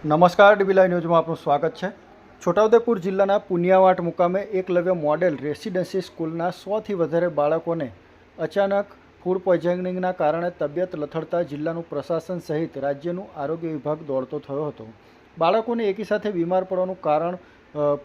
નમસ્કાર ડીબીલાઈ ન્યૂઝમાં આપનું સ્વાગત છે. છોટાઉદેપુર જિલ્લાના પુનિયાવાટ મુકામે એકલવ્ય મોડેલ રેસિડેન્સી સ્કૂલના સોથી વધારે બાળકોને અચાનક ફૂડ પોઈઝનિંગના કારણે તબિયત લથડતા જિલ્લાનું પ્રશાસન સહિત રાજ્યનું આરોગ્ય વિભાગ દોડતો થયો હતો. બાળકોને એકી સાથે બીમાર પડવાનું કારણ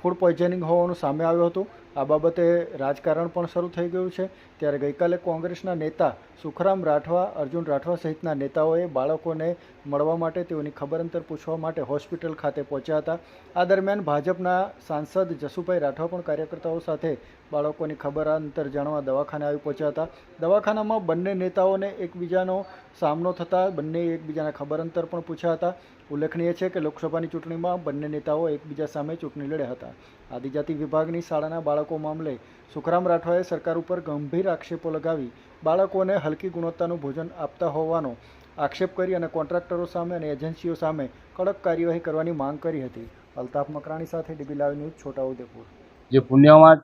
ફૂડ પોઈઝનિંગ હોવાનું સામે આવ્યું હતું. આ બાબતે રાજકારણ પણ શરૂ થઈ ગયું છે. ત્યારે ગઈકાલે કોંગ્રેસના નેતા સુખરામ રાઠવા, અર્જુન રાઠવા સહિતના નેતાઓએ બાળકોને મળવા માટે તેઓની ખબર અંતર પૂછવા માટે હોસ્પિટલ ખાતે પહોંચ્યા હતા. આ દરમિયાન ભાજપના સાંસદ જસુભાઈ રાઠવા પણ કાર્યકર્તાઓ સાથે બાળકોની ખબર અંતર જાણવા દવાખાને આવી પહોંચ્યા હતા. દવાખાનામાં બંને નેતાઓને એકબીજાનો સામનો થતાં બંને એકબીજાના ખબર અંતર પણ પૂછ્યા હતા. ઉલ્લેખનીય છે કે લોકસભાની ચૂંટણીમાં બંને નેતાઓ એકબીજા સામે ચૂંટણી લડ્યા હતા. આદિજાતિ વિભાગની શાળાના બાળકો મામલે સુખરામ રાઠવાએ સરકાર ઉપર ગંભીર આક્ષેપો લગાવી બાળકોને હલકી ગુણવત્તાનું ભોજન આપતા હોવાનો આક્ષેપ કરી અને કોન્ટ્રાક્ટરો સામે અને એજન્સીઓ સામે કડક કાર્યવાહી કરવાની માંગ કરી હતી. અલ્તાફ મકરાણી સાથે ડીબી લાઈવ ન્યૂઝ, છોટાઉદેપુર. જે પુણ્યવાટ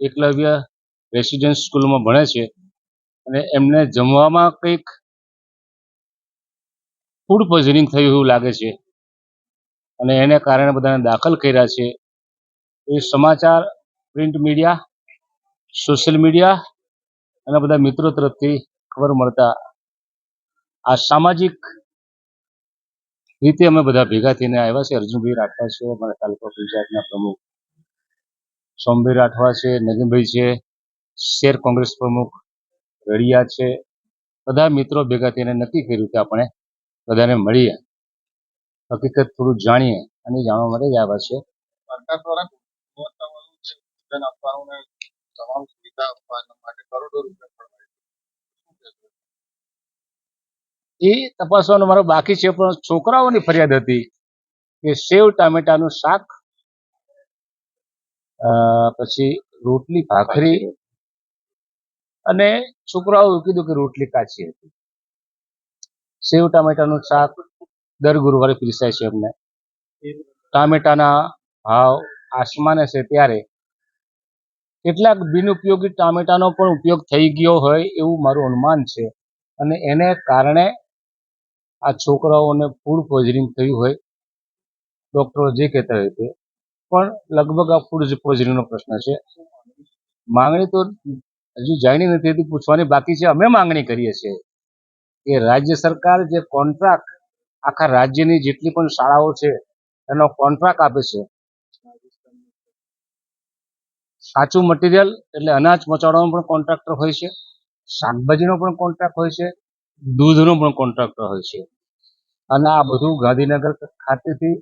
એકલવ્ય રેસિડેન્સ સ્કૂલમાં ભણે છે અને એમને જમવામાં કંઈક ફૂડ પોઈઝનિંગ થયું એવું લાગે છે અને એને કારણે બધાને દાખલ કર્યા છે. એ સમાચાર, પ્રિન્ટ મીડિયા, સોશિયલ મીડિયા અને બધા મિત્રો તરફથી ખબર મળતા આ સામાજિક રીતે અમે બધા ભેગા થઈને આવ્યા છે અર્જુનભાઈ રાઠવા છે, અમારા તાલુકા પંચાયતના પ્રમુખ સોમભાઈ રાઠવા છે, નગીનભાઈ છે, શેર કોંગ્રેસ પ્રમુખ રડિયા છે. બધા મિત્રો ભેગા થઈને નક્કી કર્યું કે આપણે બધાને મળીએ. હકીકત થોડું જાણીએ અને જાણવા માટે જ આવ્યા છે સરકાર દ્વારા ભોજન આપવાનું ને તમામ સુવિધા આપવાના માટે કરોડો રૂપિયા? એ તપાસવાનો મારો બાકી છે પણ છોકરાઓની ફરિયાદ હતી કે સેવ ટામેટાનું શાક પછી રોટલી ભાખરી અને છોકરાઓ કીધું કે રોટલી કાચી હતી. સેવ ટામેટાનું શાક દર ગુરુવારે પીરસાય છે એમને. ટામેટાના ભાવ આસમાને છે ત્યારે કેટલાક બિનઉપયોગી ટામેટાનો પણ ઉપયોગ થઈ ગયો હોય એવું મારું અનુમાન છે. અને એને કારણે આ છોકરાઓને ફૂડ પોઈઝનિંગ થયું હોય. ડૉક્ટરો જે કહેતા હોય તે. પણ લગભગ આ ફૂડ પોઈઝનિંગનો પ્રશ્ન છે. માંગણી તો હજુ જાણી નથી હતી, પૂછવાની બાકી છે. અમે માંગણી કરીએ છીએ કે રાજ્ય સરકાર જે કોન્ટ્રાક્ટ આખા રાજ્યની જેટલી પણ શાળાઓ છે, એનો કોન્ટ્રાક્ટ આપે છે. કાચું મટીરિયલ એટલે અનાજ પહોંચાડવાનો પણ કોન્ટ્રાક્ટર હોય છે, શાકભાજીનો પણ કોન્ટ્રાક્ટ હોય છે, દૂધનો પણ કોન્ટ્રાક્ટર હોય છે. અને આ બધું ગાંધીનગર ખાતેથી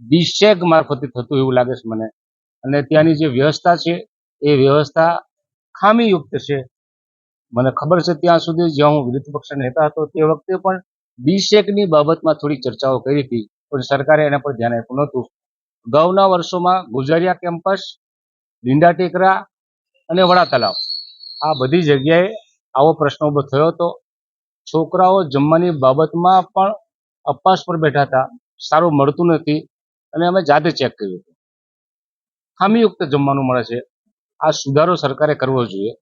બીસેક મારફતે થતું એવું લાગે છે મને. અને ત્યાંની જે વ્યવસ્થા છે, એ વ્યવસ્થા ખામીયુક્ત છે. મને ખબર છે ત્યાં સુધી જ્યાં હું વિરોધ પક્ષ નેતા હતો તે વખતે પણ બીસેકની બાબતમાં થોડી ચર્ચાઓ કરી હતી, પણ સરકારે એના પર ધ્યાન આપ્યું નહોતું. અગાઉના વર્ષોમાં ગુજારિયા કેમ્પસ લીંડા ટેકરા અને વડા તલાવ આ બધી જગ્યાએ આવો પ્રશ્ન ઊભો થયો હતો. છોકરાઓ જમવાની બાબતમાં પણ અપવાસ પર બેઠા હતા. સારું મળતું નથી અને અમે જાતે ચેક કર્યું હતું. ખામીયુક્ત જમવાનું મળે છે. આ સુધારો સરકારે કરવો જોઈએ.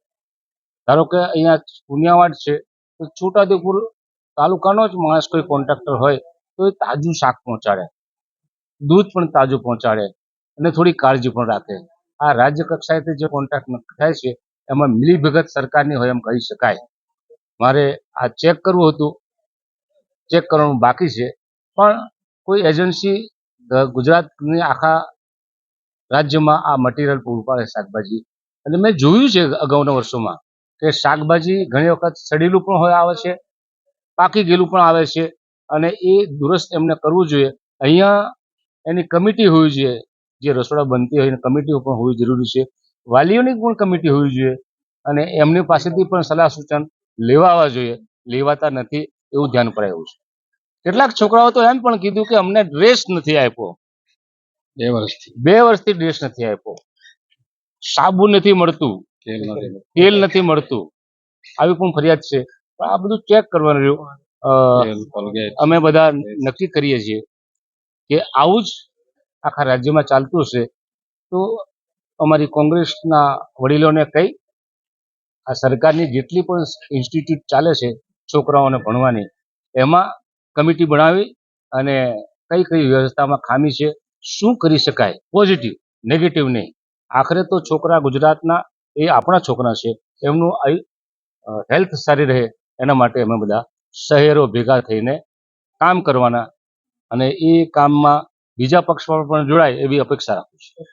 ધારો કે અહીંયા પુનિયાવાડ છે, તો છોટાઉદેપુર તાલુકાનો જ માણસ કોઈ કોન્ટ્રાક્ટર હોય, તો એ તાજું શાક પહોંચાડે. દૂધ પણ તાજું પહોંચાડે અને થોડી કાળજી પણ રાખે. આ રાજ્ય કક્ષાએથી જે કોન્ટ્રાક્ટ થાય છે, એમાં મિલીભગત સરકારની હોય એમ કહી શકાય. મારે આ ચેક કરવું હતું. ચેક કરવાનું બાકી છે. પણ કોઈ એજન્સી ગુજરાતની આખા રાજ્યમાં આ મટીરિયલ પૂરું પાડે શાકભાજી. અને મેં જોયું છે અગાઉના વર્ષોમાં કે શાકભાજી ઘણી વખત સડેલું પણ હોય આવે છે, પાકી ગયેલું પણ આવે છે અને એ દુરસ્ત એમને કરવું જોઈએ. અહીંયા એની કમિટી હોવી જોઈએ. જે રસોડા બનતી હોય એની કમિટીઓ પણ હોવી જરૂરી છે. વાલીઓની પણ કમિટી હોવી જોઈએ અને એમની પાસેથી પણ સલાહ સૂચન લેવા આવવા જોઈએ. લેવાતા નથી એવું ધ્યાન પર આવ્યું છે. કેટલાક છોકરાઓ તો એમ પણ કીધું કે અમને ડ્રેસ નથી આપ્યો. બે વર્ષથી. બે વર્ષથી ડ્રેસ નથી આપ્યો. સાબુ નથી મળતું. તેલ નથી. મળતું. આવી પણ ફરિયાદ છે. પણ આ બધું ચેક કરવાનું રહ્યું. અમે બધા નક્કી કરીએ છીએ કે આવું જ આખા રાજ્યમાં ચાલતું હશે, તો અમારી કોંગ્રેસના વડીલોને કહી, આ સરકારની જેટલી પણ ઇન્સ્ટિટ્યૂટ ચાલે છે છોકરાઓને ભણવાની, એમાં કમિટી બનાવી અને કઈ કઈ વ્યવસ્થામાં ખામી છે, શું કરી શકાય પોઝિટિવ નેગેટિવ નહીં. આખરે તો છોકરા ગુજરાતના, એ આપણા છોકરા છે, એમનું હેલ્થ સારી રહે, એના માટે અમે બધા શહેરો ભેગા થઈને કામ કરવાના અને એ કામમાં બીજા પક્ષમાં પણ જોડાય એવી અપેક્ષા રાખું છું.